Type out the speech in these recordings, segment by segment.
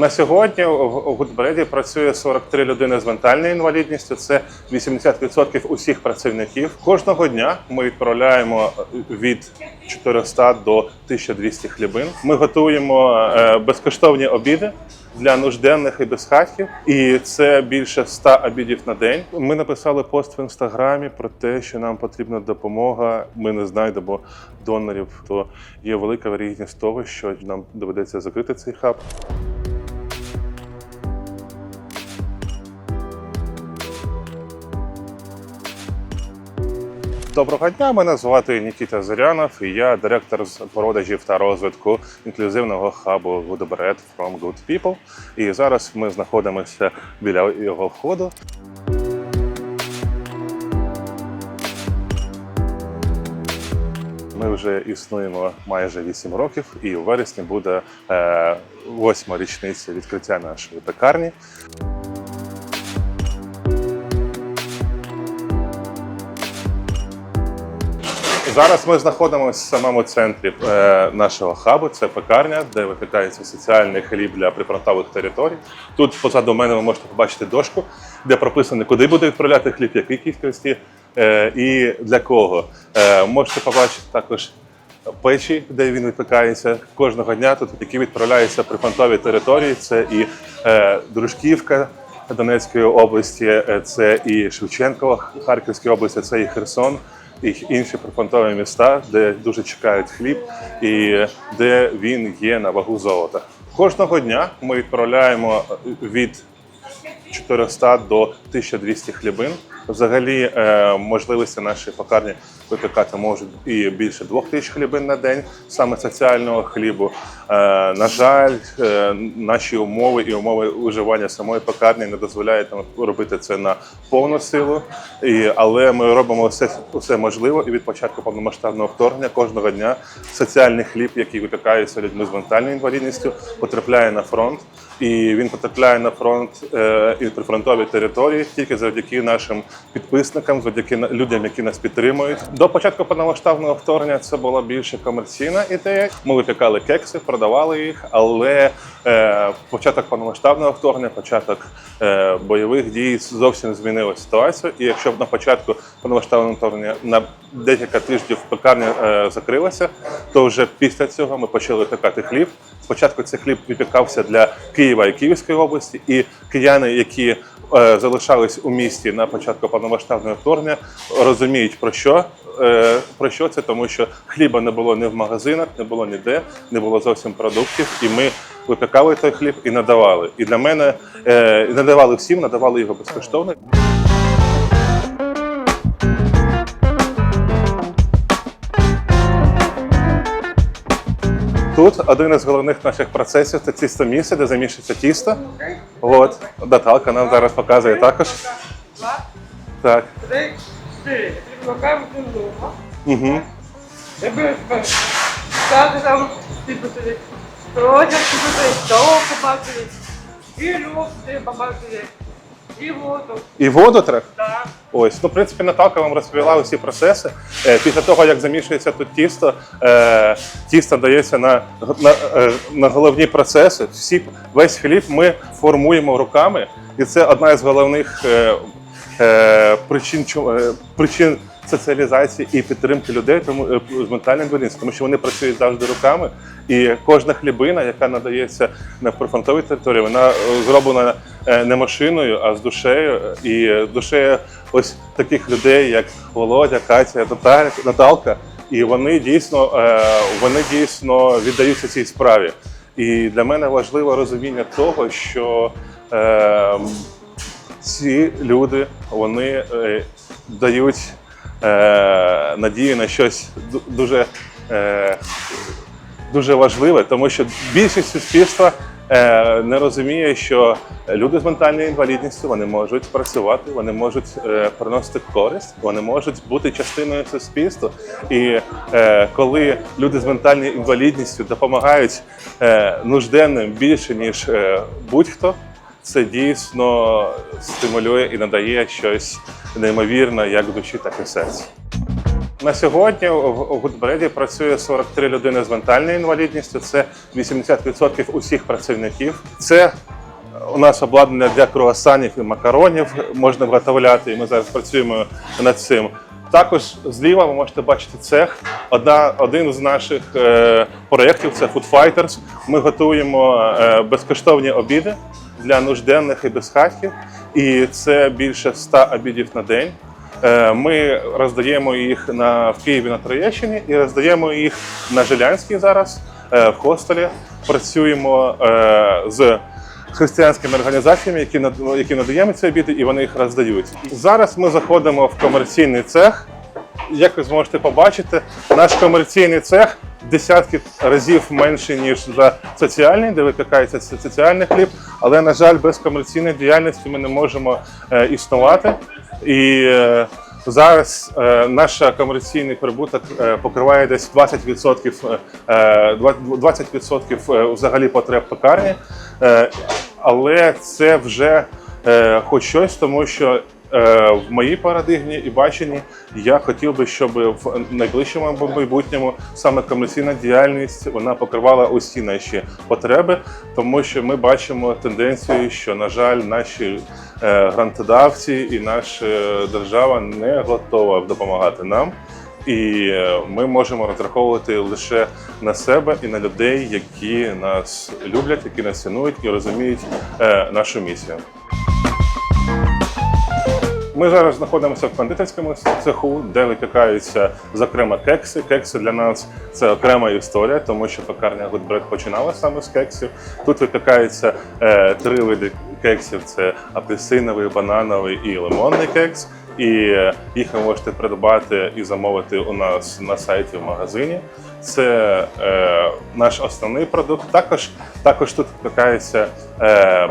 На сьогодні в Гудбреді працює 43 людини з ментальною інвалідністю. Це 80% усіх працівників. Кожного дня ми відправляємо від 400 до 1200 хлібин. Ми готуємо е, безкоштовні обіди. Для нужденних і безхатьків, і це більше 100 обідів на день. Ми написали пост в інстаграмі про те, що нам потрібна допомога. Ми не знайдемо донорів, то є велика вірогідність того, що нам доведеться закрити цей хаб. Доброго дня, мене звати Нікіта Зорянов, і я директор з продажів та розвитку інклюзивного хабу Goodbread from Good People. І зараз ми знаходимося біля його входу. Ми вже існуємо майже 8 років, і у вересні буде е, восьма річниця відкриття нашої пекарні. Зараз ми знаходимося в самому центрі е, нашого хабу. Це пекарня, де випікається соціальний хліб для прифронтових територій. Тут позаду мене ви можете побачити дошку, де прописано, куди буде відправляти хліб, якій кількості е, і для кого. Е, можете побачити також печі, де він випікається кожного дня. Тут які відправляються прифронтові території. Це і Дружківка. Донецької області, це і Шевченкова Харківської області, це і Херсон, і інші прифронтові міста, де дуже чекають хліб, і де він є на вагу золота. Кожного дня ми відправляємо від 400 до 1200 хлібин. Взагалі, е, можливості нашої пекарні випікати можуть і більше 2000 хлібин на день, саме соціального хлібу. Е, на жаль, е, наші умови і умови уживання самої пекарні не дозволяють нам робити це на повну силу. І, але ми робимо все, все можливе і від початку повномасштабного вторгнення кожного дня соціальний хліб, який випікається людьми з ментальною інвалідністю, потрапляє на фронт. І він потрапляє на фронт е, і прифронтові території тільки завдяки нашим підписникам, завдяки людям, які нас підтримують. До початку повномасштабного вторгнення це була більше комерційна ідея. Ми випікали кекси, продавали їх, але е, початок повномасштабного вторгнення, початок е, бойових дій зовсім змінила ситуацію. І якщо б на початку повномасштабного вторгнення на декілька тижнів пекарня закрилася, то вже після цього ми почали пекати хліб. Спочатку цей хліб випікався для Києва і Київської області, і кияни, які е, залишались у місті на початку повномасштабного вторгнення, розуміють про що. е, Про що це? Тому що хліба не було ні в магазинах, не було ніде, не було зовсім продуктів. І ми випікали той хліб і надавали. І для мене е, і надавали всім, надавали його безкоштовно. Тут один із головних наших процесів це тістоміси, де замішується тісто. От Наталка нам зараз показує також. Так. Угу. Стати там, типу туди. Родя, типу туди, того побачили. І люк туди побачили. І воду. І воду треба? Так. Ось, ну, в принципі, Наталка вам розповіла усі процеси. Е, Після того, як замішується тут тісто, е, тісто дається на, на, е, на головні процеси. Всі, весь хліб ми формуємо руками, і це одна із головних причин, причин соціалізації і підтримки людей тому, з ментальним інвалідністю, тому що вони працюють завжди руками. І кожна хлібина, яка надається на прифронтовій території, вона зроблена не машиною, а з душею. І е, душею ось таких людей, як Володя, Катя, Наталка. І вони дійсно, е, вони дійсно віддаються цій справі. І для мене важливо розуміння того, що е, ці люди вони е, дають е, надію на щось дуже, е, дуже важливе, тому що більшість суспільства е, не розуміє, що люди з ментальною інвалідністю вони можуть працювати, вони можуть е, приносити користь, вони можуть бути частиною суспільства. І е, коли люди з ментальною інвалідністю допомагають е, нужденним більше ніж е, будь-хто, це дійсно стимулює і надає щось неймовірне як в душі, так і в серці. На сьогодні в Гудбреді працює 43 людини з ментальною інвалідністю. Це 80% усіх працівників. Це у нас обладнання для круасанів і макаронів можна виготовляти, і ми зараз працюємо над цим. Також зліва ви можете бачити цех. Одна, один з наших е, проєктів це Food Fighters. Ми готуємо е, безкоштовні обіди для нужденних і безхатьків. І це більше 100 обідів на день. Е, Ми роздаємо їх на, в Києві на Троєщині і роздаємо їх на Жилянській зараз е, в хостелі. Працюємо е, з християнськими організаціями, які які надаємо ці обіди, і вони їх роздають. Зараз ми заходимо в комерційний цех. Як ви зможете побачити, наш комерційний цех десятки разів менший, ніж за соціальний, де випікається ц- соціальний хліб. Але, на жаль, без комерційної діяльності ми не можемо е, існувати. І е, зараз е, наш комерційний прибуток е, покриває десь 20%, е, 20% е, взагалі потреб пекарні. Е, але це вже е, хоч щось, тому що в моїй парадигмі і баченні я хотів би, щоб в найближчому майбутньому саме комерційна діяльність вона покривала усі наші потреби, тому що ми бачимо тенденцію, що на жаль, наші е, грантодавці і наша держава не готова допомагати нам. І е, ми можемо розраховувати лише на себе і на людей, які нас люблять, які нас цінують і розуміють е, нашу місію. Ми зараз знаходимося в кондитерському цеху, де випікаються зокрема кекси. Кекси для нас це окрема історія, тому що пекарня Bread починала саме з кексів. Тут випікаються е, три види кексів: це апельсиновий, банановий і лимонний кекс. І е, їх ви можете придбати і замовити у нас на сайті в магазині. Це е, наш основний продукт. Також, також тут випікається е,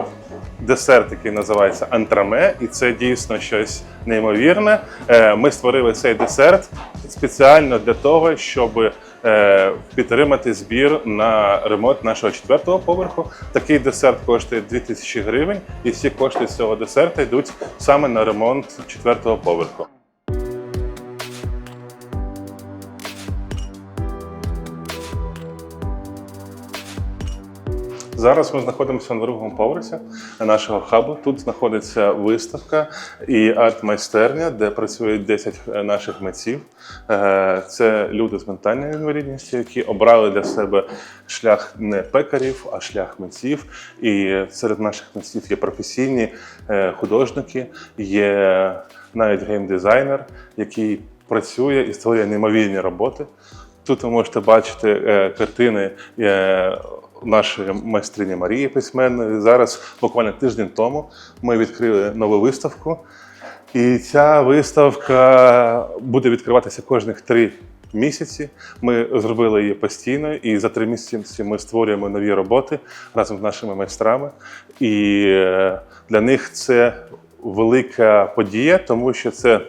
десерт, який називається антраме, і це дійсно щось неймовірне. Е, Ми створили цей десерт спеціально для того, щоб е, підтримати збір на ремонт нашого четвертого поверху. Такий десерт коштує 2000 гривень, і всі кошти з цього десерту йдуть саме на ремонт четвертого поверху. Зараз ми знаходимося на другому поверсі нашого хабу. Тут знаходиться виставка і арт-майстерня, де працюють 10 наших митців. Е, Це люди з ментальною інвалідністю, які обрали для себе шлях не пекарів, а шлях митців. І серед наших митців є професійні е, художники, є навіть геймдизайнер, який працює і створює неймовірні роботи. Тут ви можете бачити е, картини е, нашої майстрині Марії письменної. Зараз, буквально тиждень тому, ми відкрили нову виставку. І ця виставка буде відкриватися кожних три місяці. Ми зробили її постійно, і за три місяці ми створюємо нові роботи разом з нашими майстрами. І е, для них це велика подія, тому що це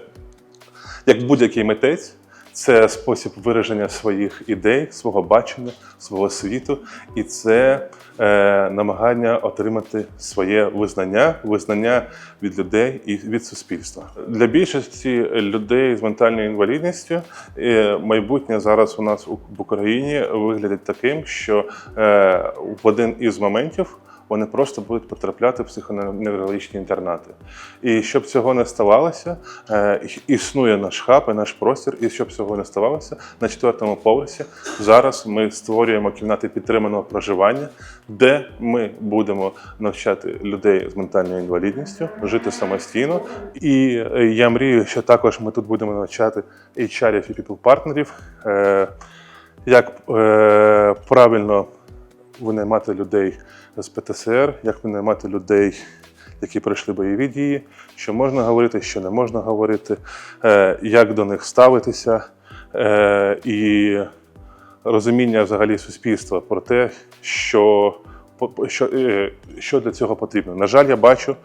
як будь-який митець, це спосіб вираження своїх ідей, свого бачення, свого світу, і це е, намагання отримати своє визнання, визнання від людей і від суспільства. Для більшості людей з ментальною інвалідністю е, майбутнє зараз у нас в Україні виглядить таким, що е, в один із моментів вони просто будуть потрапляти в психоневрологічні інтернати. І щоб цього не ставалося, е, існує наш хаб і наш простір. І щоб цього не ставалося, на четвертому поверсі зараз ми створюємо кімнати підтриманого проживання, де ми будемо навчати людей з ментальною інвалідністю жити самостійно. І е, я мрію, що також ми тут будемо навчати HR і people-партнерів, е, як правильно винаймати людей з ПТСР, як винаймати людей, які пройшли бойові дії, що можна говорити, що не можна говорити, е, як до них ставитися, е, і розуміння взагалі суспільства про те, що, що, е, що для цього потрібно. На жаль, я бачу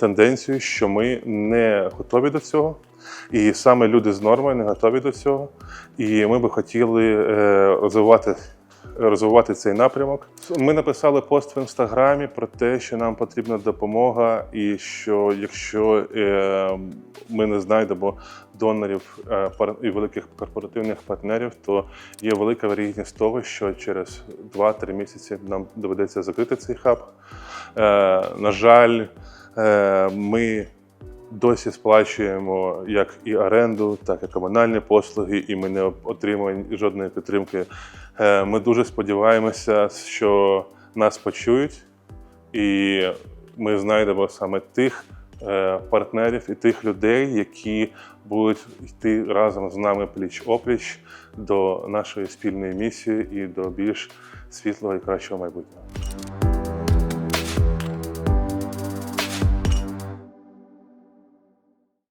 тенденцію, що ми не готові до цього. І саме люди з нормою не готові до цього. І ми би хотіли розвивати розвивати цей напрямок. Ми написали пост в інстаграмі про те, що нам потрібна допомога, і що якщо е, ми не знайдемо донорів е, і великих корпоративних партнерів, то є велика вірогідність того, що через 2-3 місяці нам доведеться закрити цей хаб. Е, на жаль, ми досі сплачуємо як і оренду, так і комунальні послуги, і ми не отримуємо жодної підтримки. Е, Ми дуже сподіваємося, що нас почують, і ми знайдемо саме тих е, партнерів і тих людей, які будуть йти разом з нами пліч-опліч до нашої спільної місії і до більш світлого і кращого майбутнього.